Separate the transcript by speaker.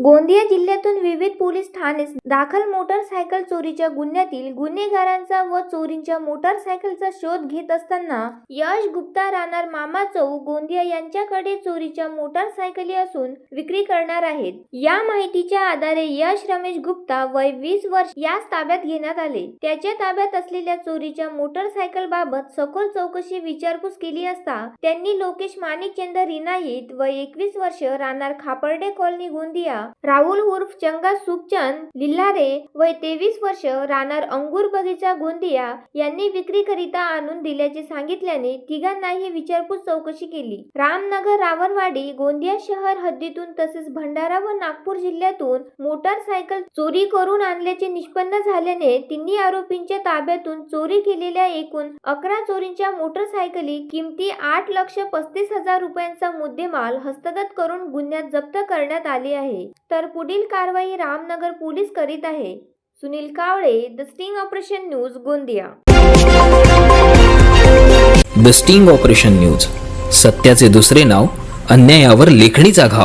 Speaker 1: गोंदिया जिल्ह्यातून विविध पोलीस ठाणे दाखल मोटरसायकल चोरीच्या गुन्ह्यातील गुन्हेगारांचा व चोरींच्या मोटरसायकलचा शोध घेत असताना यश गुप्ता राहणार मामा चौक गोंदिया यांच्याकडे चोरीच्या मोटरसायकली असून विक्री करणार आहेत. या माहितीच्या आधारे यश रमेश गुप्ता वय वीस वर्ष यास ताब्यात घेण्यात आले. त्याच्या ताब्यात असलेल्या चोरीच्या मोटरसायकल बाबत सखोल चौकशी विचारपूस केली असता त्यांनी लोकेश माणिकचंद रिनाईत व एकवीस वर्ष राहणार खापर्डे कॉलनी गोंदिया राहुल उर्फ चंगा सुखचंद लिल्हारे वय तेवीस वर्ष राहणार अंगूर बगीचा गोंदिया यांनी विक्रीकरिता आणून दिल्याचे सांगितल्याने तिघांनाही विचारपूस चौकशी केली. रामनगर रावणवाडी गोंदिया शहर हद्दीतून तसेच भंडारा व नागपूर जिल्ह्यातून मोटारसायकल चोरी करून आणल्याचे निष्पन्न झाल्याने तिन्ही आरोपींच्या ताब्यातून चोरी केलेल्या एकूण अकरा चोरींच्या मोटरसायकली किमती आठ लक्ष पस्तीस हजार रुपयांचा मुद्देमाल हस्तगत करून गुन्ह्यात जप्त करण्यात आले आहे. तर पुढील कारवाई रामनगर पोलीस करीत आहे. Sunil Kawale the sting operation news Gondia.
Speaker 2: The sting operation news सत्याचे दुसरे नाव अन्यायावर लेखणीचा घाव.